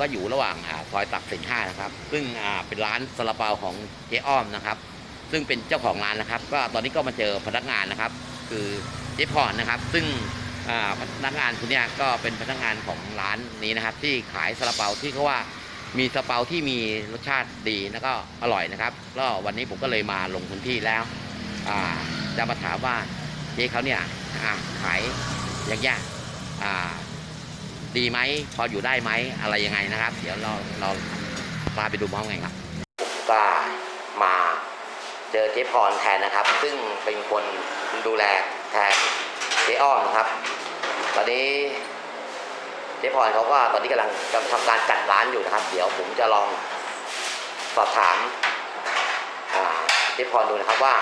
ก็อยู่ระหว่างซอยตักสินห้านะครับ ซึ่งเป็นร้านซาลาเปาของเจ๊อ้อมนะครับ ซึ่งเป็นเจ้าของร้านนะครับ ก็ตอนนี้ก็มาเจอพนักงานนะครับ คือเจ๊พรนะครับ ซึ่งพนักงานคนนี้ก็เป็นพนักงานของร้านนี้นะครับ ที่ขายซาลาเปาที่เขาว่ามีซาลาเปาที่มีรสชาติดีแล้วก็อร่อยนะครับก็วันนี้ผมก็เลยมาลงพื้นที่แล้วจะมาถามว่าเจ๊เขาเนี่ยขายย่างเงี้ยอ่า ดีไหมพออยู่ได้ไหมอะไรยังไงนะครับ เดี๋ยวเราเราพาไปดูพร้อมกันครับก็มาเจอเจ๊พรแทนนะครับ ซึ่งเป็นคนดูแลแทนเจ๊อ้อมนะครับ ตอนนี้เจ๊พรเขาก็ตอนนี้กำลังกำลังทำการจัดร้านอยู่นะครับ เดี๋ยวผมจะลองสอบถามเจ๊พรดูนะครับว่า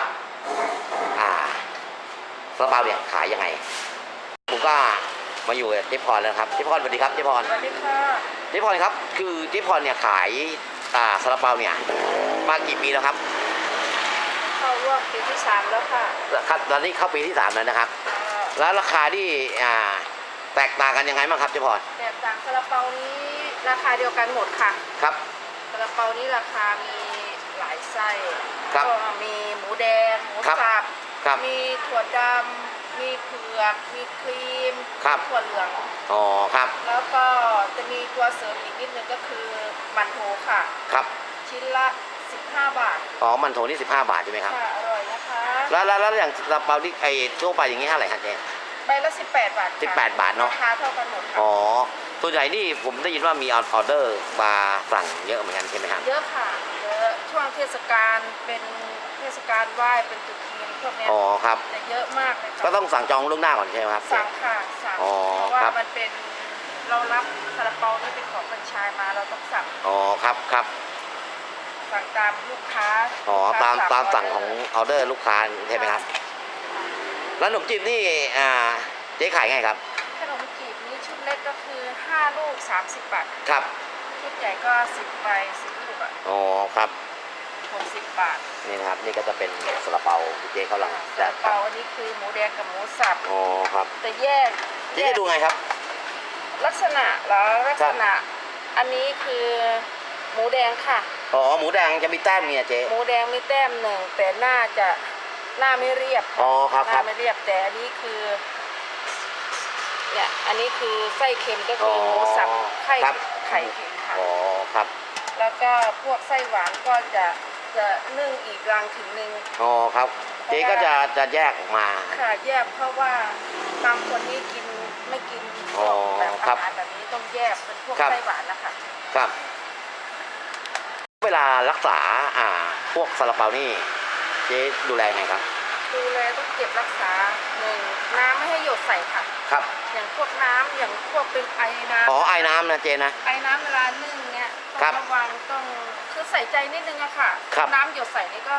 อ่าซาลาเปาเนี่ยขายยังไง ผมก็ มาอยู่กับเจ๊พรแล้วครับเจ๊พรสวัสดีครับเจ๊พรสวัสดีค่ะเจ๊พรครับ คือเจ๊พรเนี่ยขายอ่าซาลาเปาเนี่ยมากี่ปีแล้วครับ เข้าร่วมปีที่สามแล้วค่ะครับตอนนี้เข้าปีที่สามแล้วนะครับ แล้วราคาที่อ่าแตกต่างกันยังไงบ้างครับเจ๊พรแบบต่างซาลาเปานี้ราคาเดียวกันหมดค่ะครับซาลาเปานี้ราคามีหลายไส้ครับก็มีหมูแดงหมูครับสับ ครับ มีถั่วดำมีเผือกมีครีมครับ ถั่วเหลือง อ๋อครับ แล้วก็จะมีตัวเสริมอีกนิดนึงก็คือมันโถค่ะ ครับ ชิ้นละ 15 บาทอ๋อ มันโถนี่สิบห้าบาทใช่ไหมครับ ค่ะอร่อยนะคะแล้วแล้วแล้วอย่างซาลาเปาที่ไอ้ทั่วไปอย่างนี้เท่าไหร่ครับเจ๊ ใบละ 18 บาทค่ะ18บาทเนอะ ราคาเท่ากันหมดค่ะอ๋อส่วนใหญ่นี่ผมได้ยินว่ามีออเดอร์มาสั่งเยอะเหมือนกันใช่ไหมครับ เยอะค่ะ เยอะช่วงเทศกาลเป็นเทศกาลไหว้เป็นตรุษจีนพวกเนี้ยอ๋อครับ จะเยอะมากเลยค่ะก็ต้องสั่งจองล่วงหน้าก่อนใช่ไหมครับเจ๊สั่งค่ะสั่งอ๋อเพราะว่าครับ มันเป็นเรารับซาลาเปานี่เป็นของแฟรนไชส์มาเราต้องสั่งอ๋อครับครับสั่งตามลูกค้าอ๋อตามลูกค้ตามอสั่งของออเดอร์ลูกค้าใช่ไหมครับ แล้วขนมจีบนี่อ่าเจ๊ขายไงครับ ขนมจีบนี้ชุดเล็กก็คือ 5 ลูก 30 บาท ครับ ชุดใหญ่ก็ 10ใบ10ลูกอะ อ๋อครับ 60 บาทนี่นะครับ นี่ก็จะเป็นซาลาเปาที่เจ๊เขากำลังซาจะลาเปาอันนี้คือหมูแดงกับหมูสับอ๋อครับแต่แยกเจ๊จะดูไงครับ ลักษณะแล้วลักษณะ อันนี้คือหมูแดงค่ะ อ๋อหมูแดงจะมีแต้มเนี่ยเจ๊หมูแดงมีแต้มหนึ่งแต่หน้าจะหน้าไม่เรียบอ๋อครับหครัน้าบไม่เรียบแต่อันนี้คือเนี่ยอันนี้คือไส้เค็มก็คืออหมูสับไข่ครับไข่เค็มค่ะ อ๋อครับแล้วก็พวกไส้หวานก็จะ จะนึ่งอีกรังถึงหนึ่งอ๋อครับ เจ๊ก็จะจะแยกออกมา ค่ะแยกเพราะว่าบางคนนี่กินไม่กินพอ๋วอกแบบครัอาบหารแบบนี้ต้องแยกเป็นพวกครับไส้หวานนะคะครับ เวลารักษาอ่า พวกซาลาเปานี่ เจ๊ดูแลไงครับ ดูแลต้องเก็บรักษาหนึ่งน้ำไม่ให้หยดใส่ค่ะ ครับ อย่างพวกน้ำอย่างพวกเป็นไอน้ำอ๋อไอ้น้ำนะเจ๊นะไอน้ำเวลานึ่งเนี่ย ครัต้อบงระวังต้องคือใส่ใจนิดนึงอะค่ะครับ น้ำหยดใส่นี่ก็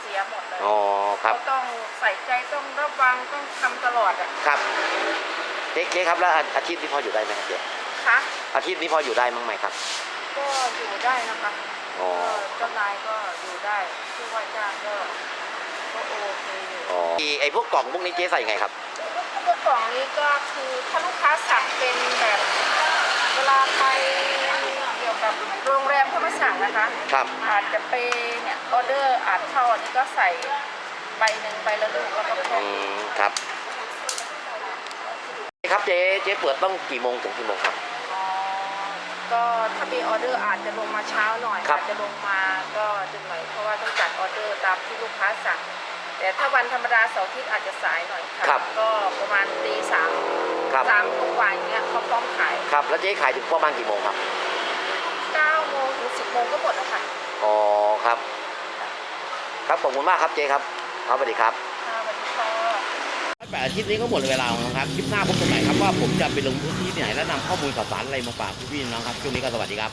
เสียหมดเลยอ๋อครับเราต้องใส่ใจต้องระวังต้องทำตลอดอะครับเจ๊เจ๊ครับแล้วอาอาชีพนี้พออยู่ได้ไหมครับเจ๊ค่ะอาชีพนี้พออยู่ได้มั้งไหมครับก็อยู่ได้นะคะอ๋อก็เจ้านายก็อยู่ได้ผู้ว่าจ้างก็ก็โอเคอยู่อ๋อไอ้พวกกล่องพวกนี้เจ๊ใส่ยังไงครับ พวกกล่องนี้ก็คือถ้าลูกค้าสั่งเป็นแบบ เวลาไปเกี่ยวกับ โรงแรมเขามาสั่งนะคะครับอาจจะไปเนี่ยออเดอร์อาจเข้าอันนี้ก็ใส่ใบหนึ่งใบละลูกแล้วก็แพ็อืคมครับครับเจ๊เจ๊เปิดต้องกี่โมงถึงกี่โมงครับ อ๋อก็ถ้ามีออเดอร์อาจจะลงมาเช้าหน่อยครับ อาจจะลงมาก็ดึงหน่อยเพราะว่าต้องจัดออเดอร์ตามที่ลูกค้าสั่ง แต่ถ้าวันธรรมดาเสาร์อาทิตย์อาจจะสายหน่อยค่ะครับ ก็ประมาณตีสามครับสามทุกวันอย่างเงี้ยเขาพร้อมขาย ครับแล้วเจ๊ขายถึงประมาณกี่โมงครับ สิบโมงก็หมดแล้วค่ะอ๋อครับ ครับขอบคุณมากครับเจ๊ครับครับสวัสดีครับค่ะสวัสดีค่ะแต่อาทิตย์นี้ก็หมดเวลาแล้วครับ คลิปหน้าพบกันใหม่ครับว่าผมจะไปลงพื้นที่ไหนและนำข้อมูลข่าวสารอะไรมาฝากพี่ๆน้องครับช่วงนี้ก็สวัสดีครับ